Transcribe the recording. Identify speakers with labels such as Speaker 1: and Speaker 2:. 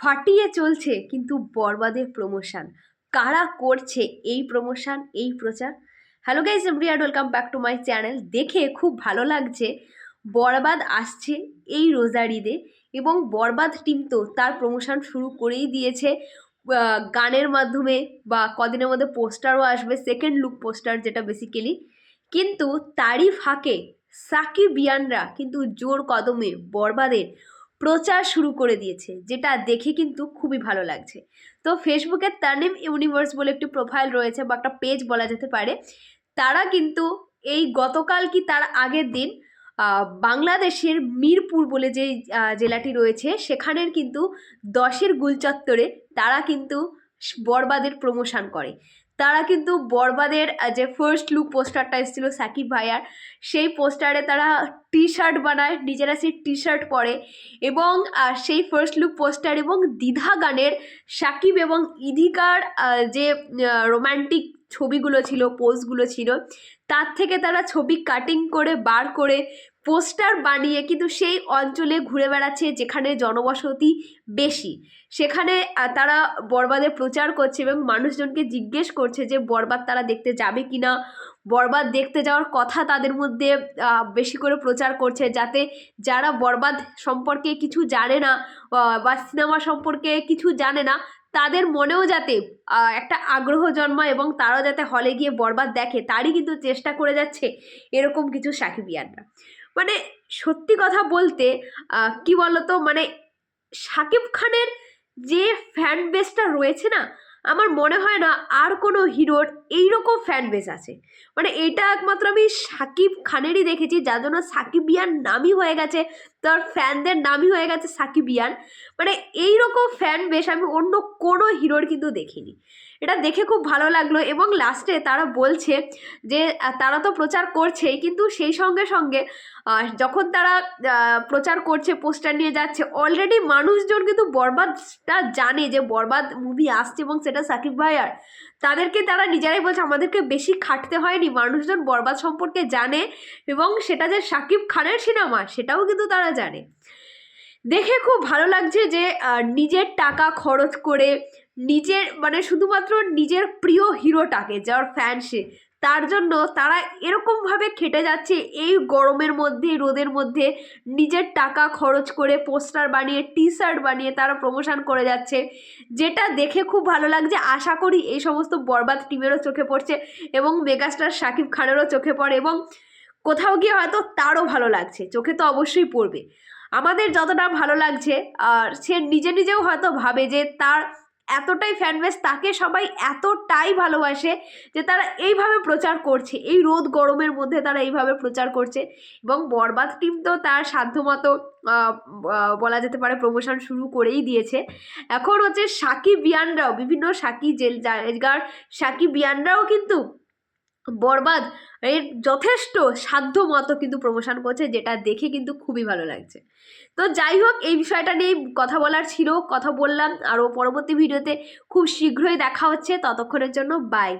Speaker 1: ফাটিয়ে চলছে কিন্তু বরবাদের প্রমোশন কারা করছে এই প্রমোশন এই প্রচার? Hello guys everyone welcome back to my channel দেখে খুব ভালো লাগছে, বরবাদ আসছে এই রোজার ঈদে এবং বরবাদ টিম তো তার প্রমোশন শুরু করেই দিয়েছে। গানের মাধ্যমে বা কদিনের মধ্যে পোস্টারও আসবে সেকেন্ড লুক পোস্টার যেটা বেসিক্যালি কিন্তু তারই ফাঁকে সাকিবিয়ানরা কিন্তু জোর কদমে বরবাদের প্রচার শুরু করে দিয়েছে, যেটা দেখে কিন্তু খুবই ভালো লাগছে। তো ফেসবুকের তানিম ইউনিভার্স বলে একটি প্রোফাইল রয়েছে বা একটা পেজ বলা যেতে পারে, তারা কিন্তু এই গতকাল কি তার আগের দিন বাংলাদেশের মিরপুর বলে যে জেলাটি রয়েছে, সেখানের কিন্তু দশের গুলচত্বরে তারা কিন্তু বরবাদের প্রমোশন করে। তারা কিন্তু বরবাদের যে ফার্স্ট লুক পোস্টারটা এসেছিল সাকিব ভাইয়ার, সেই পোস্টারে তারা টি শার্ট বানায়, নিজেরা সেই টি শার্ট পরে এবং সেই ফার্স্ট লুক পোস্টার এবং দ্বিধা গানের সাকিব এবং ইধিকার যে রোম্যান্টিক ছবিগুলো ছিল, পোজগুলো ছিল। তার থেকে তারা ছবি কাটিং করে, বার করে পোস্টার বানিয়ে কিন্তু সেই অঞ্চলে ঘুরে বেড়াচ্ছে যেখানে জনবসতি বেশি। সেখানে তারা বরবাদের প্রচার করছে এবং মানুষজনকে জিজ্ঞেস করছে যে বরবাদ তারা দেখতে যাবে কি না বরবাদ দেখতে যাওয়ার কথা তাদের মধ্যে বেশি করে প্রচার করছে যাতে যারা বরবাদ সম্পর্কে কিছু জানে না বা সিনেমা সম্পর্কে কিছু জানে না তাদের মনেও যাতে একটা আগ্রহ জন্মায় এবং তারাও যাতে হলে গিয়ে বরবাদ দেখে, তারই কিন্তু চেষ্টা করে যাচ্ছে এরকম কিছু সাকিবিয়ানরা। মানে সত্যি কথা বলতে কি বলতো মানে সাকিব খানের যে ফ্যান বেসটা রয়েছে না আমার মনে হয় না আর কোনো হিরোর এইরকম ফ্যান বেস আছে। মানে এটা একমাত্র আমি সাকিব খানেরই দেখেছি, যার জন্য সাকিবিয়ান নামই হয়ে গেছে, তার ফ্যানদের নামই হয়ে গেছে সাকিবিয়ান মানে এইরকম ফ্যান বেশ আমি অন্য কোনো হিরোর কিন্তু দেখিনি। এটা দেখে খুব ভালো লাগল এবং লাস্টে তারা বলছে যে তারা তো প্রচার করছেই, কিন্তু সেই সঙ্গে সঙ্গে যখন তারা প্রচার করছে পোস্টার নিয়ে যাচ্ছে অলরেডি মানুষজন কিন্তু বরবাদটা জানে যে বরবাদ মুভি আসছে এবং সেটা সাকিব ভাইয়ার তাদেরকে তারা নিজেরাই বলছে, আমাদেরকে বেশি খাটতে হয়নি, মানুষজন বরবাদ সম্পর্কে জানে এবং সেটা যে সাকিব খানের সিনেমা, সেটাও কিন্তু তারা জানে। দেখে খুব ভালো লাগছে যে নিজের টাকা খরচ করে নিজের মানে শুধুমাত্র নিজের প্রিয় হিরোটাকে, যার ফ্যান সে তার জন্য তারা এরকমভাবে খেটে যাচ্ছে এই গরমের মধ্যে, রোদের মধ্যে। নিজের টাকা খরচ করে পোস্টার বানিয়ে টি শার্ট বানিয়ে তারা প্রমোশন করে যাচ্ছে। যেটা দেখে খুব ভালো লাগছে। আশা করি এই সমস্ত বরবাদ টিমেরও চোখে পড়ছে এবং মেগাস্টার শাকিব খানেরও চোখে পড়ে এবং কোথাও গিয়ে হয়তো তারও ভালো লাগছে। চোখে তো অবশ্যই পড়বে। আমাদের যতটা ভালো লাগছে, আর সে নিজে নিজেও হয়তো ভাবে যে তার এতটাই ফ্যানবেস তাকে সবাই এতটাই ভালোবাসে যে তারা এইভাবে প্রচার করছে। এই রোদ গরমের মধ্যে তারা এইভাবে প্রচার করছে এবং বরবাদ টিম তো তার সাধ্যমতো বলা যেতে পারে প্রমোশন শুরু করেই দিয়েছে। এখন হচ্ছে সাকিব বিয়ানরাও বিভিন্ন সাকি জেল জায়গার সাকিব বিয়ানরাও কিন্তু বরবাদ, এর যথেষ্ট সাধ্য মতো কিন্তু প্রমোশন করছে, যেটা দেখে কিন্তু খুবই ভালো লাগছে। তো যাই হোক, এই বিষয়টা নিয়ে কথা বলার ছিল, কথা বললাম। আরও পরবর্তী ভিডিওতে খুব শীঘ্রই দেখা হচ্ছে। ততক্ষণের জন্য বাই